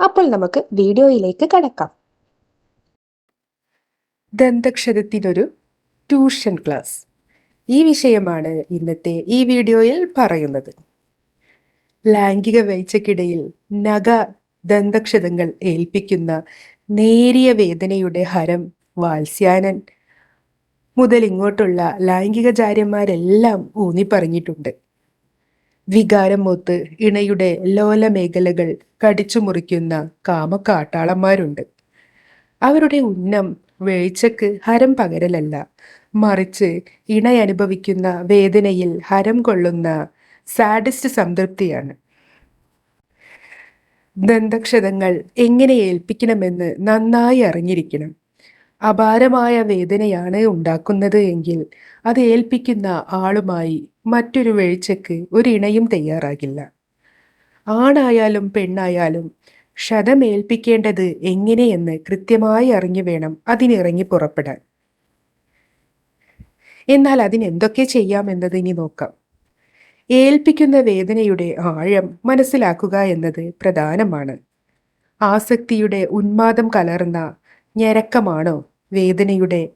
അപ്പോൾ നമുക്ക് വീഡിയോയിലേക്ക് കടക്കാം. ദന്തക്ഷരത്തിനൊരു ട്യൂഷൻ ക്ലാസ്. ഈ വിഷയമാണ് ഇന്നത്തെ ഈ വീഡിയോയിൽ പറയുന്നത്. ലൈംഗിക വേഴ്ചക്കിടയിൽ നഗ ദന്തക്ഷതങ്ങൾ ഏൽപ്പിക്കുന്ന നേരിയ വേദനയുടെ ഹരം വാത്സ്യാനൻ. മുതൽ ഇങ്ങോട്ടുള്ള ലൈംഗികചാര്യന്മാരെല്ലാം ഊന്നി പറഞ്ഞിട്ടുണ്ട് വികാരം മൂത്ത് ഇണയുടെ ലോല മേഖലകൾ കടിച്ചു മുറിക്കുന്ന കാമക്കാട്ടാളന്മാരുണ്ട്. അവരുടെ ഉന്നം വേഴ്ചക്ക് ഹരം പകരലല്ല. മറിച്ച് ഇണയനുഭവിക്കുന്ന വേദനയിൽ ഹരം കൊള്ളുന്ന സാഡിസ്റ്റ് സംതൃപ്തിയാണ്. ദന്തക്ഷതങ്ങൾ എങ്ങനെ ഏൽപ്പിക്കണമെന്ന് നന്നായി അറിഞ്ഞിരിക്കണം. അപാരമായ വേദനയാണ് ഉണ്ടാക്കുന്നത് എങ്കിൽ അത് ഏൽപ്പിക്കുന്ന ആളുമായി മറ്റൊരു വീഴ്ചക്ക് ഒരിണയും തയ്യാറാകില്ല. ആണായാലും പെണ്ണായാലും ക്ഷതമേൽപ്പിക്കേണ്ടത് എങ്ങനെയെന്ന് കൃത്യമായി അറിഞ്ഞു വേണം അതിനിറങ്ങി പുറപ്പെടാൻ. എന്നാൽ അതിനെന്തൊക്കെ ചെയ്യാമെന്നത് ഇനി നോക്കാം. ഏൽപ്പിക്കുന്ന വേദനയുടെ ആഴം മനസ്സിലാക്കുക എന്നത് പ്രധാനമാണ്. ആസക്തിയുടെ ഉന്മാദം കലർന്ന ഞരക്കമാണോ വേദനയുടെ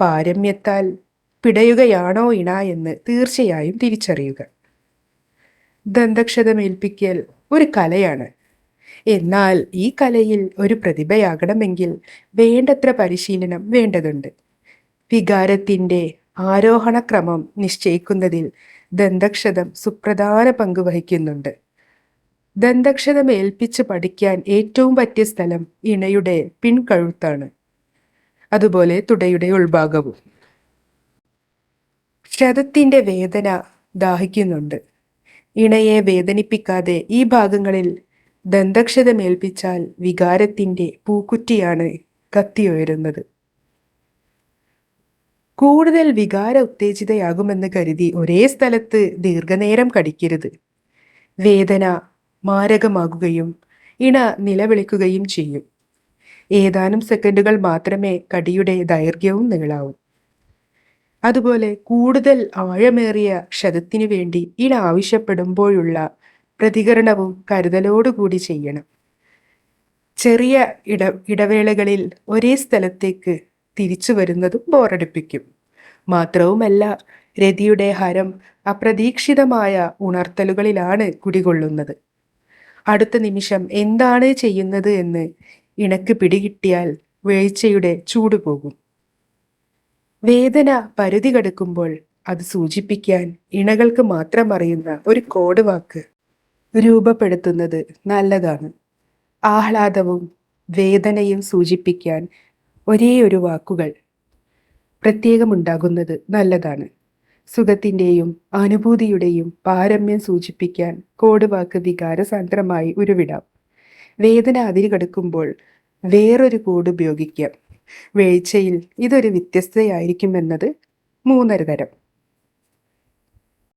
പാരമ്യത്താൽ പിടയുകയാണോ ഇണ എന്ന് തീർച്ചയായും തിരിച്ചറിയുക. ദന്തക്ഷതമേൽപ്പിക്കൽ ഒരു കലയാണ്. എന്നാൽ ഈ കലയിൽ ഒരു പ്രതിഭയാകണമെങ്കിൽ വേണ്ടത്ര പരിശീലനം വേണ്ടതുണ്ട്. വികാരത്തിന്റെ ആരോഹണക്രമം നിശ്ചയിക്കുന്നതിൽ ദന്തക്ഷതം സുപ്രധാന പങ്ക് വഹിക്കുന്നുണ്ട്. ദന്തക്ഷതം ഏൽപ്പിച്ച് പഠിക്കാൻ ഏറ്റവും പറ്റിയ സ്ഥലം ഇണയുടെ പിൻകഴുത്താണ്. അതുപോലെ തുടയുടെ ഉൾഭാഗവും. ക്ഷതത്തിന്റെ വേദന ദാഹിക്കുന്നുണ്ട്. ഇണയെ വേദനിപ്പിക്കാതെ ഈ ഭാഗങ്ങളിൽ ദന്തക്ഷതമേൽപ്പിച്ചാൽ വികാരത്തിന്റെ പൂക്കുറ്റിയാണ് കത്തിയുയരുന്നത്. കൂടുതൽ വികാര ഉത്തേജിതയാകുമെന്ന് കരുതി ഒരേ സ്ഥലത്ത് ദീർഘനേരം കടിക്കരുത്. വേദന മാരകമാകുകയും ഇണ നിലവിളിക്കുകയും ചെയ്യും. ഏതാനും സെക്കൻഡുകൾ മാത്രമേ കടിയുടെ ദൈർഘ്യവും നീളാവൂ. അതുപോലെ കൂടുതൽ ആഴമേറിയ ക്ഷതത്തിനു വേണ്ടി ഇട ആവശ്യപ്പെടുമ്പോഴുള്ള പ്രതികരണവും കരുതലോടുകൂടി ചെയ്യണം. ചെറിയ ഇട ഇടവേളകളിൽ ഒരേ സ്ഥലത്തേക്ക് തിരിച്ചു വരുന്നതും ബോറടിപ്പിക്കും. മാത്രവുമല്ല രതിയുടെ ഹരം അപ്രതീക്ഷിതമായ ഉണർത്തലുകളിലാണ് കുടികൊള്ളുന്നത്. അടുത്ത നിമിഷം എന്താണ് ചെയ്യുന്നത് എന്ന് ഇണക്ക് പിടികിട്ടിയാൽ വീഴ്ചയുടെ ചൂട് പോകും. വേദന പരിധി കടക്കുമ്പോൾ അത് സൂചിപ്പിക്കാൻ ഇണകൾക്ക് മാത്രം അറിയുന്ന ഒരു കോഡ് വാക്ക് രൂപപ്പെടുത്തുന്നത് നല്ലതാണ്. ആഹ്ലാദവും വേദനയും സൂചിപ്പിക്കാൻ ഒരേ ഒരു വാക്കുകൾ പ്രത്യേകമുണ്ടാകുന്നത് നല്ലതാണ്. സുഖത്തിന്റെയും അനുഭൂതിയുടെയും പാരമ്യം സൂചിപ്പിക്കാൻ കോഡ് വാക്ക് വികാരസാന്ദ്രമായി ഉരുവിടാം. വേദന അതിരുകടക്കുമ്പോൾ വേറൊരു കൂട് ഉപയോഗിക്കാം. വീഴ്ചയിൽ ഇതൊരു വ്യത്യസ്തയായിരിക്കുമെന്നത് മൂന്നര തരം.